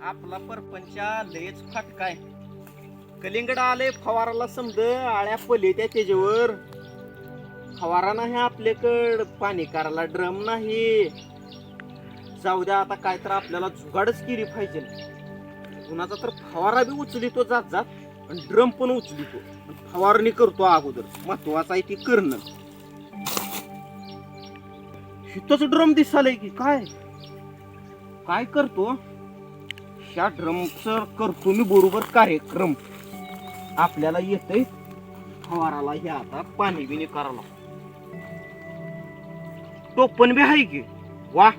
आपला परपंचा लयच फाटकाय कलिंगड आले फवाराला समज आळ्या पले त्या त्याच्यावर. फवारा नाही आपल्याकड पाणी करायला ड्रम नाही. जाऊ द्या आता काय तर आपल्याला जुगाडच केली पाहिजे. कुणाचा तर फवारा बी उचलितो जात जात आणि ड्रम पण उचलितो फवारणी करतो अगोदर. महत्वाचं आहे ती करणं हिथंच ड्रम दिसालय की काय? काय करतो? त्या ड्रमचं करतो मी बरोबर कार्यक्रम आपल्याला येतंय फवाराला हे आता पाणी बिनी करायला. टोपण बी आहे की. वा.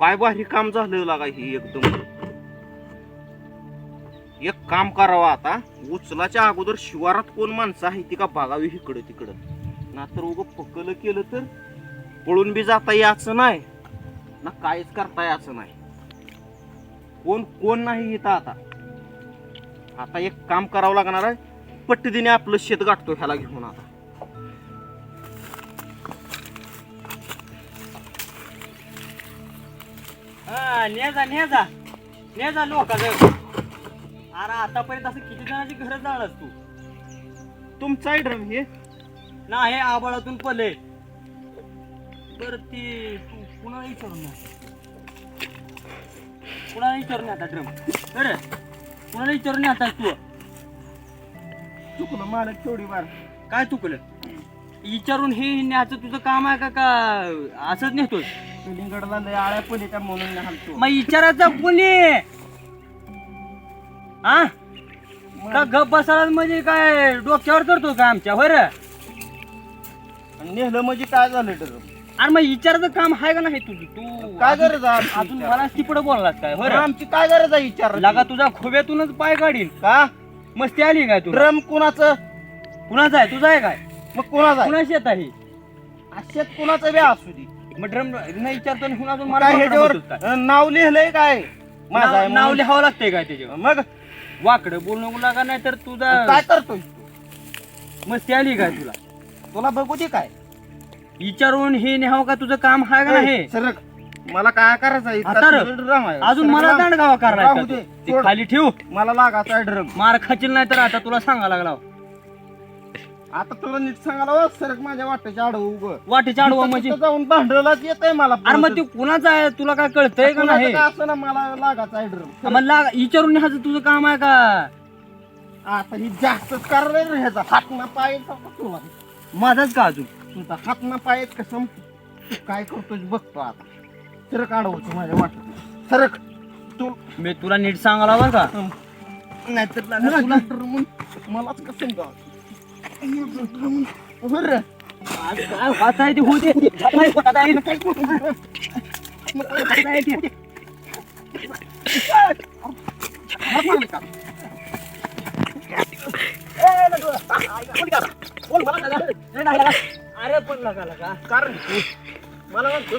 काय भारी काम झालं लागा ही एकदम. एक काम करावं आता. उचलाच्या अगोदर शिवारात कोण माणसं आहे ती का बघावी इकडं तिकडं. ना तर उगं पकलं केलं तर पळून बी जाता यायचं नाही. ना काहीच करता यायचं नाही. कोण कोण नाही इथं आता. आता एक काम करावं लागणार आहे. पट्टीने आपलं शेत गाठतो ह्याला घेऊन आता. हा नेजा नेजा. नेजा लोकांचं अरे आतापर्यंत असं किती जणांची घर जाळस तू? तुमचा ड्रम हे? नाही आबाळातून पले तर ती तू कुणाला विचारून ना कुणाला विचारून आता ड्रम? बरं कुणाला विचारून आता तू? चुकलं मालक थोडी बार काय चुकलं? विचारून हे न्यायचं तुझं काम आहे का का? असंच नेतोस? लिंगडला लय आळ्या पडे त्या म्हणून हालतो मग विचारायचं कोणी? हा? का गप बसायला म्हणजे काय डोक्यावर करतो का आमच्या? होय रे? आणि नेहलं म्हणजे काय झालं ड्रम अरे मग विचारायचं काम आहे का नाही तुझं? तू काय गरज आहे अजून मला तिकडे बोललास काय? होय विचार? रे? आमची काय गरज आहे विचार लगा तुझ्या खोब्यातूनच पाय काढीन. का? मस्ती आली काय तुला? ड्रम कुणाचं? कुणाचा आहे? तुझा आहे काय? मग कुणाचा आहे? कुणाची येत आहे? अशात कुणाचं बी असू दे. मग ड्रम नाही विचारतो आणि काय मला ह्याच्यावर बोलतोस काय? अं, नाव लिहिलंय काय? माझं आहे नाव नाव म्हणून. लिहावं लागतंय काय त्याच्यावर? मग? वाकडं बोलू नको लागा नाही तर तुझा काय करतोय मस्ती आली काय तुला? तुला बघू दे काय. विचारून हे न्यावं का? तुझं काम आहे का नाही? सरक मला काय करायचं आहे? आता र- तुझं ड्रम आहे. अजून सरक मला लांब. दांडगावा करायला राहू येतात. दे. ते सोड. खाली ठेव. मला लागायचा आहे ड्रम. मार खाचील नाही तर आता तुला सांगा लागला. आता तुला नीट सांगायला सरक माझ्या वाट्याच्या आडव उग. वाटेच्या आडवा म्हणजे? जाऊन भांडलाच येत आहे मला अरे मग ते कुणाचं आहे? तुला काय कळतंय का नाही? असं ना मला लागायचा आहे ड्रम. मग लाग विचारून न्यायचं तुझं काम आहे का? आता ही जास्तच रे ह्याचा हात ना पाय. तुला माझाच का अजून? तुझा हात ना पाय कसं तू काय करतोय बघतो आता. सरक आडवतो माझ्या वाटत. सरक. तू मी तुला नीट सांगायला बरं का? नाहीतर तुला ड्रम मलाच कसं गाव? बरं. आज काय वाचा आहे ते होऊ दे. काय वाचा आहे? वाचा आहे ते. अरे पण लगा लगा. कारण मला म्हणतो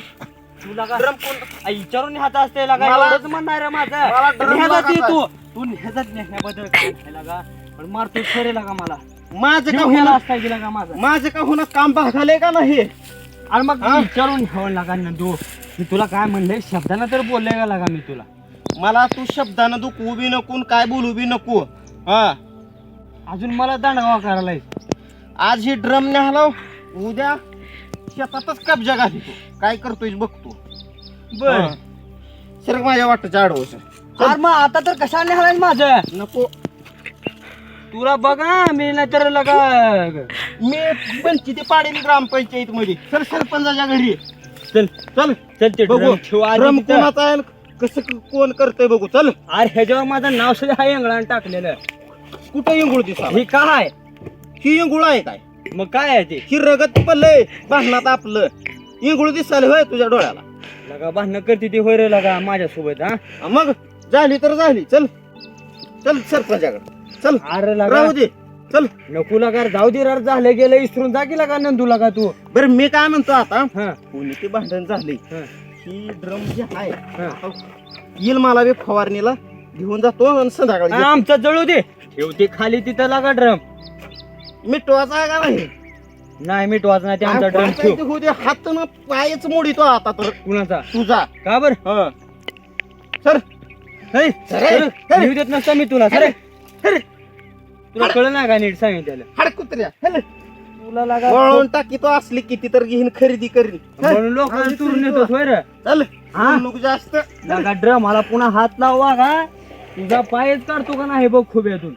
तू लगा. ड्रम कोण? आ, विचारून न्यायचं असते लगा मला- एवढंच म्हणणार आहे मला ते. तू तू न्यायचं नेण्याबद्दल काय नाही लगा. पण मारतो खरे लगा मला. माझं का जीव घ्यायला होणार असता का माझा? माझं का होणार काम बघाले का नाही? अरे मग हा? विचारून घ्यावं लागा नंदू मी तुला काय म्हणलंय? शब्दानं तर बोलले का लागा मी तुला? मला तू शब्दानं दुखवू बी नको आणि काय बोलू बी नको. हा? अजून मला दांडगावा करायला आज ही ड्रम न्याला उद्या शेतातच कब्जा घालितो. काय करतोय बघतो बर. सरक माझ्या वाटच्या आडवस अरे मग आता तर कशाला निघालाय माझं? नको. तुला बघा मी नाहीतर लगा मी पंची ते पाडेल ग्रामपंचायत मध्ये. चल सरपंचाच्या घरी. चल चल चल ते बघू. कोणाचा आहे आणि कसं क- कोण करतंय बघू. चल. अरे ह्याच्यावर माझं नाव सुद्धा हा इंगळानं टाकलेलं. कुठं इंगुळ दिसा हे काय? ही इंगुळ आहे काय? मग काय आहे ते? ही रगत पडलंय भांडणात आपलं. इंगुळ दिसायला होय तुझ्या डोळ्याला. लगा भांडणं करते ते होय रे लगा माझ्यासोबत हा? हा, मग? झाली तर झाली. चल. चल सरपंचाकडे. चल. अरे लगा. राहू दे. चल. नको लगा जाऊ दे रे झालं गेलं इसरून जा की लगा नंदू लगा तू. बरं मी काय म्हणतो आता? हा. कोणी ते भांडण झाले हा, ही ड्रम जी आहे हा. येईल मला बी फवारणीला. घेऊन जातो आणि संध्याकाळी हा, आमचं जळू दे. ठेवते खाली तिथं लागा ड्रम. मिठवाचा आहे का नाही नाही मी टोच नाही आमचा ड्रम ठेव. होऊ दे हात ना पायच मोडितो आता तर. कुणाचा? तुझा. का बर? हं. सर. हे, सरे, सर, सरे. लिहू देत नसता मी तुला सरे. तुला कळलं नाही का नीट सांगितलं हाड कुत्र्या हल. तुला लागा वळवून टाकी तो असली किती तर घेईन खरेदी करीन. हल. म्हणून लोक चुरून येतो चल हा? नको जास्त. लागा ड्रम मला पुन्हा हात लावा का तुझा पायच काढतो का नाही बघ खुब्यातून?